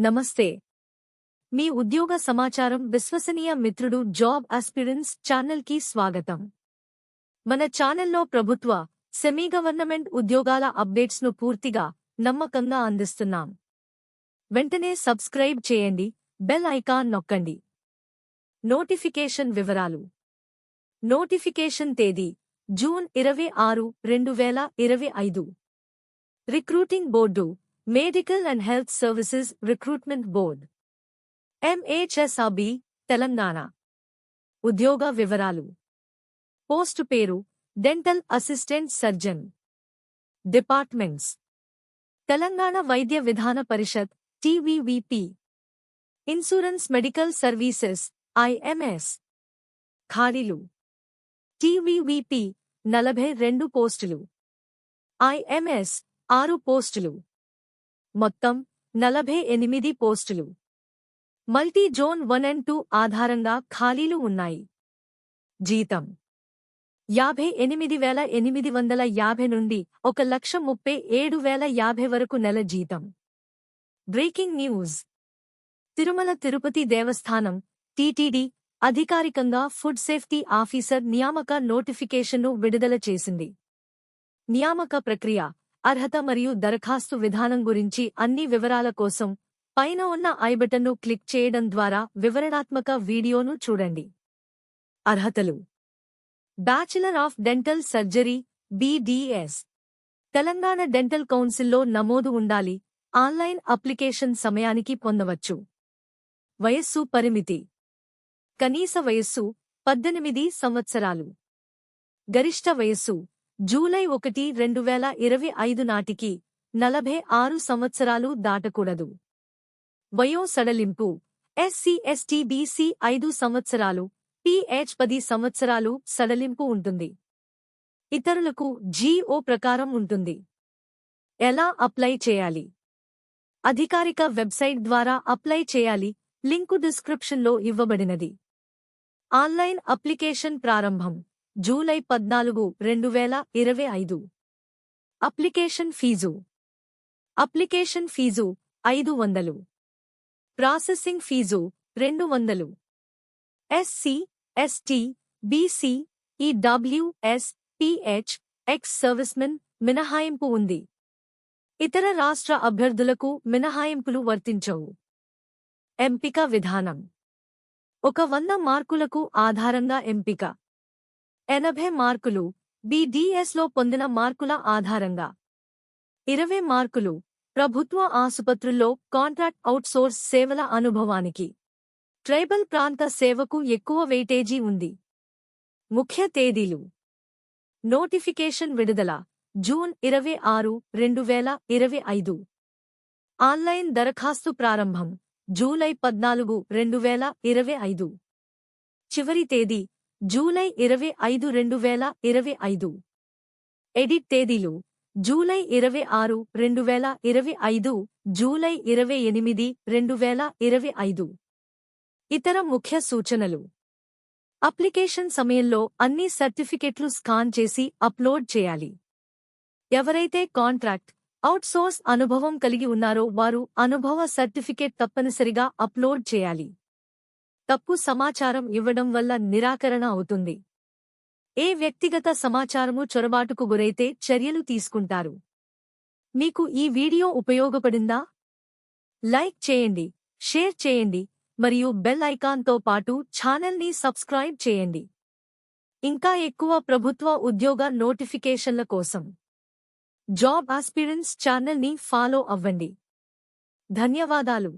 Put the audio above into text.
నమస్తే. మీ ఉద్యోగ సమాచారం విశ్వసనీయ మిత్రుడు జాబ్ అస్పిరెన్స్ ఛానల్కి స్వాగతం. మన ఛానల్లో ప్రభుత్వ సెమీ గవర్నమెంట్ ఉద్యోగాల అప్డేట్స్ను పూర్తిగా నమ్మకంగా అందిస్తున్నాం. వెంటనే సబ్స్క్రైబ్ చేయండి బెల్ ఐకాన్ నొక్కండి. నోటిఫికేషన్ వివరాలు. నోటిఫికేషన్ తేదీ జూన్ ఇరవై ఆరు రెండు వేల ఇరవై ఐదు. Recruiting board medical and health services recruitment board MHSRB Telangana ఉద్యోగ వివరాలు. పోస్టు పేరు dental assistant surgeon departments Telangana Vaidya Vidhana Parishad TVVP insurance medical services IMS ఖాళీలు. టీవీవీపీ నలభై రెండు పోస్టులు. ఐఎంఎస్ ఆరు పోస్టులు. మొత్తం నలభై ఎనిమిది పోస్టులు. Multi zone one and two ఆధారంగా ఖాళీలు ఉన్నాయి. జీతం యాభై ఎనిమిది వేల ఎనిమిది వందల యాభై నుండి ఒక లక్ష ముప్పై ఏడు వేల యాభై వరకు నెల జీతం. Breaking news. తిరుమల తిరుపతి దేవస్థానం టీటీడీ అధికారికంగా ఫుడ్ సేఫ్టీ ఆఫీసర్ నియామక నోటిఫికేషన్ను విడుదల చేసింది. నియామక ప్రక్రియ అర్హత మరియు దరఖాస్తు విధానం గురించి అన్ని వివరాల కోసం పైన ఉన్న ఐబటన్ను క్లిక్ చేయడం ద్వారా వివరణాత్మక వీడియోను చూడండి. అర్హతలు. Bachelor of dental surgery BDS Telangana dental కౌన్సిల్లో నమోదు ఉండాలి. ఆన్లైన్ అప్లికేషన్ సమయానికి పొందవచ్చు. వయస్సు పరిమితి. కనీస వయస్సు పద్దెనిమిది సంవత్సరాలు. గరిష్ట వయస్సు జూలై ఒకటి రెండు వేల ఇరవై ఐదు నాటికి నలభై ఆరు సంవత్సరాలు దాటకూడదు. వయో సడలింపు. ఎస్సీ ఎస్టీ బీసీ ఐదు సంవత్సరాలు పిహెచ్ పది సంవత్సరాలు సడలింపు ఉంటుంది. ఇతరులకు జీఓ ప్రకారం ఉంటుంది. ఎలా అప్లై చేయాలి? అధికారిక వెబ్సైట్ ద్వారా అప్లై చేయాలి. లింకు డిస్క్రిప్షన్లో ఇవ్వబడినది. ఆన్లైన్ అప్లికేషన్ ప్రారంభం. జూలై పద్నాలుగు రెండు వేల ఇరవై ఐదు. Application fee. అప్లికేషన్ ఫీజు ఐదు వందలు. ప్రాసెసింగ్ ఫీజు రెండు వందలు. SC ST BC EWS PH ex servicemen మినహాయింపు ఉంది. ఇతర రాష్ట్ర అభ్యర్థులకు మినహాయింపులు వర్తించవు. ఎంపిక విధానం. ఒక వంద మార్కులకు ఆధారంగా ఎంపిక. ఎనభై మార్కులు బీడీఎస్లో పొందిన మార్కుల ఆధారంగా. ఇరవై మార్కులు ప్రభుత్వ ఆసుపత్రుల్లో కాంట్రాక్ట్ అవుట్సోర్స్ సేవల అనుభవానికి. ట్రైబల్ ప్రాంత సేవకు ఎక్కువ వెయిటేజీ ఉంది. ముఖ్య తేదీలు. నోటిఫికేషన్ విడుదల జూన్ ఇరవై ఆరు రెండు వేల ఇరవై ఐదు. ఆన్లైన్ దరఖాస్తు ప్రారంభం జూలై పద్నాలుగు రెండు వేల ఇరవై ఐదు. చివరి తేదీ జూలై ఇరవై ఐదు రెండు వేల ఇరవై ఐదు. ఎడిట్ తేదీలు జూలై ఇరవై ఆరు రెండు వేల ఇరవై ఐదు జూలై ఇరవై ఎనిమిది రెండు వేల ఇరవై ఐదు. ఇతర ముఖ్య సూచనలు. అప్లికేషన్ సమయంలో అన్ని సర్టిఫికెట్లు స్కాన్ చేసి అప్లోడ్ చేయాలి. ఎవరైతే కాంట్రాక్ట్ అవుట్సోర్స్ అనుభవం కలిగి ఉన్నారో వారు అనుభవ సర్టిఫికేట్ తప్పనిసరిగా అప్లోడ్ చేయాలి. తప్పు సమాచారం ఇవ్వడం వల్ల నిరాకరణ అవుతుంది. ఏ వ్యక్తిగత సమాచారము చొరబాటుకు గురైతే చర్యలు తీసుకుంటారు. మీకు ఈ వీడియో ఉపయోగపడిందా? లైక్ చేయండి షేర్ చేయండి మరియు బెల్ ఐకాన్తో పాటు ఛానల్ని సబ్స్క్రైబ్ చేయండి. ఇంకా ఎక్కువ ప్రభుత్వ ఉద్యోగ నోటిఫికేషన్ల కోసం జాబ్ ఆస్పిరెన్స్ ఛానల్ని ఫాలో అవ్వండి. ధన్యవాదాలు.